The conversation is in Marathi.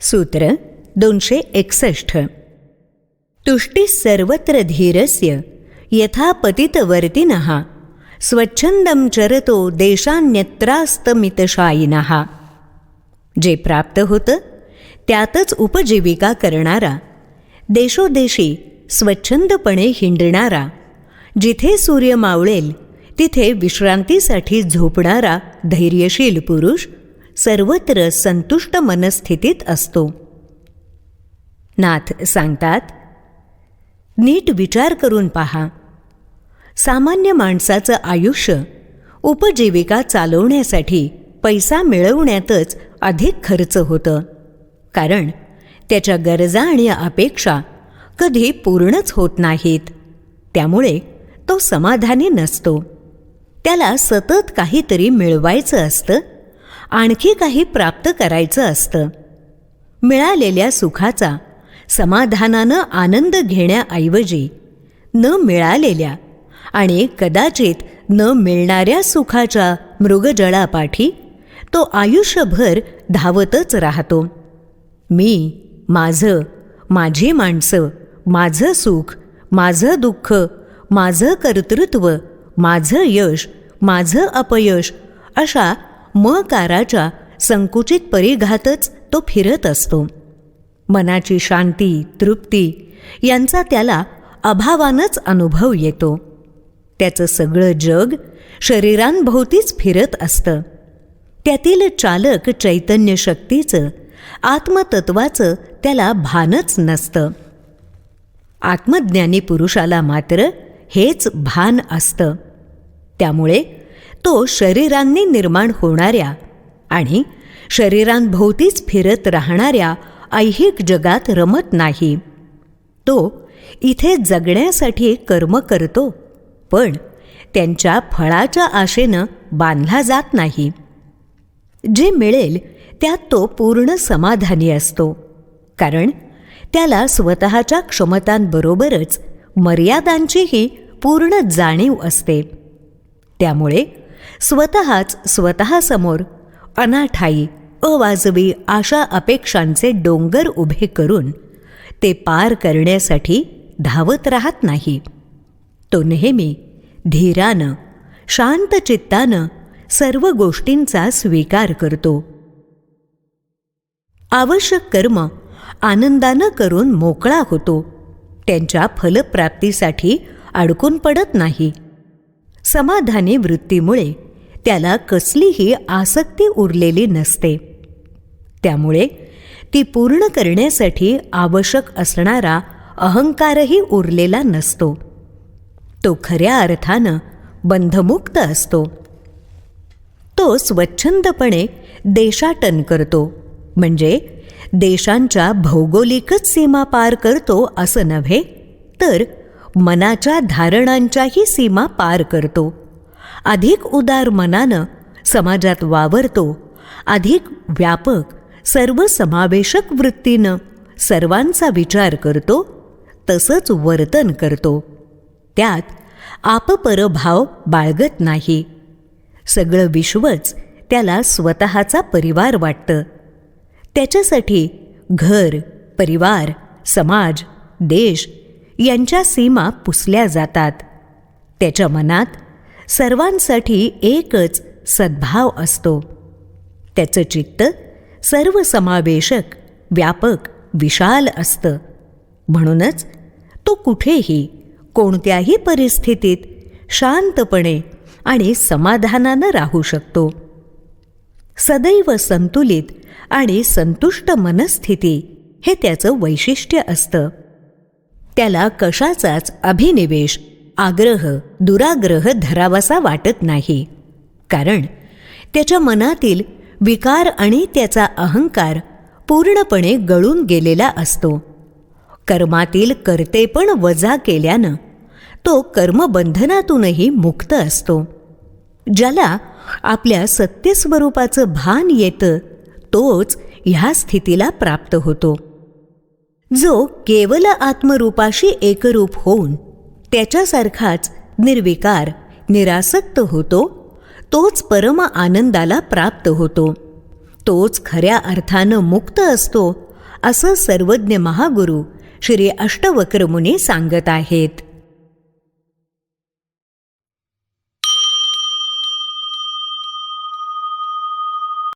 सूत्र दोनशे एकसष्ट. तुष्टी सर्वत्र धीरस्य यथा पतितवर्तिनः स्वच्छंदम चरतो देशान्यत्रास्तमितशायिनः. जे प्राप्त होतं त्यातच उपजीविका करणारा देशोदेशी स्वच्छंदपणे हिंडणारा जिथे सूर्य मावळेल तिथे विश्रांतीसाठी झोपणारा धैर्यशील पुरुष सर्वत्र संतुष्ट मनस्थितीत असतो. नाथ सांगतात नीट विचार करून पहा. सामान्य माणसाचं आयुष्य उपजीविका चालवण्यासाठी पैसा मिळवण्यातच अधिक खर्च होतं. कारण त्याच्या गरजा आणि अपेक्षा कधी पूर्णच होत नाहीत. त्यामुळे तो समाधानी नसतो. त्याला सतत काहीतरी मिळवायचं असतं आणखी काही प्राप्त करायचं असतं. मिळालेल्या सुखाचा समाधानानं आनंद घेण्याऐवजी न मिळालेल्या आणि कदाचित न मिळणाऱ्या सुखाच्या मृगजळापाठी तो आयुष्यभर धावतच राहतो. मी माझं माझी माणसं माझं सुख माझं दुःख माझं कर्तृत्व माझं यश माझं अपयश अशा मकाराच्या संकुचित परिघातच तो फिरत असतो. मनाची शांती तृप्ती यांचा त्याला अभावानच अनुभव येतो. त्याचं सगळं जग शरीरांभोवतीच फिरत असतं. त्यातील चालक चैतन्य शक्तीचं आत्मतत्वाचं त्याला भानच नसतं. आत्मज्ञानी पुरुषाला मात्र हेच भान असतं. त्यामुळे तो शरीरांनी निर्माण होणाऱ्या आणि शरीरांभोवतीच फिरत राहणाऱ्या ऐहिक जगात रमत नाही. तो इथे जगण्यासाठी कर्म करतो पण त्यांच्या फळाच्या आशेनं बांधला जात नाही. जे मिळेल त्यात तो पूर्ण समाधानी असतो कारण त्याला स्वतःच्या क्षमतांबरोबरच मर्यादांचीही पूर्ण जाणीव असते. त्यामुळे स्वतःच स्वतःसमोर अनाठाई अवाजवी आशा अपेक्षांचे डोंगर उभे करून ते पार करण्यासाठी धावत राहत नाही. तो नेहमी धीरानं शांत चित्तानं सर्व गोष्टींचा स्वीकार करतो. आवश्यक कर्म आनंदानं करून मोकळा होतो. त्यांच्या फलप्राप्तीसाठी अडकून पडत नाही. समाधानी वृत्तीमुळे त्याला कसलीही आसक्ती उरलेली नसते. त्यामुळे ती पूर्ण करण्यासाठी आवश्यक असणारा अहंकारही उरलेला नसतो. तो खऱ्या अर्थानं बंधमुक्त असतो. तो स्वच्छंदपणे देशाटन करतो म्हणजे देशांच्या भौगोलिकच सीमा पार करतो असं नव्हे तर मनाच्या धारणांच्याही सीमा पार करतो. अधिक उदार मनानं समाजात वावरतो. अधिक व्यापक सर्वसमावेशक वृत्तीनं सर्वांचा विचार करतो तसंच वर्तन करतो. त्यात आपपरभाव बाळगत नाही. सगळं विश्वच त्याला स्वतःचा परिवार वाटतं. त्याच्यासाठी घर परिवार समाज देश यांच्या सीमा पुसल्या जातात. त्याच्या मनात सर्वांसाठी एकच सद्भाव असतो. त्याचं चित्त सर्वसमावेशक व्यापक विशाल असतं. म्हणूनच तो कुठेही कोणत्याही परिस्थितीत शांतपणे आणि समाधानानं राहू शकतो. सदैव संतुलित आणि संतुष्ट मनस्थिती हे त्याचं वैशिष्ट्य असतं. त्याला कशाचाच अभिनिवेश आग्रह दुराग्रह धरावासा वाटत नाही. कारण त्याच्या मनातील विकार आणि त्याचा अहंकार पूर्णपणे गळून गेलेला असतो. कर्मातील कर्तेपण वजा केल्यानं तो कर्मबंधनातूनही मुक्त असतो. ज्याला आपल्या सत्यस्वरूपाचं भान येतं तोच ह्या स्थितीला प्राप्त होतो. जो केवल आत्मरूपाशी एकरूप होऊन त्याच्यासारखाच निर्विकार निरासक्त होतो तोच परम आनंदाला प्राप्त होतो. तोच खऱ्या अर्थानं मुक्त असतो असं सर्वज्ञ महागुरू श्री अष्टवक्रमुनी सांगत आहेत.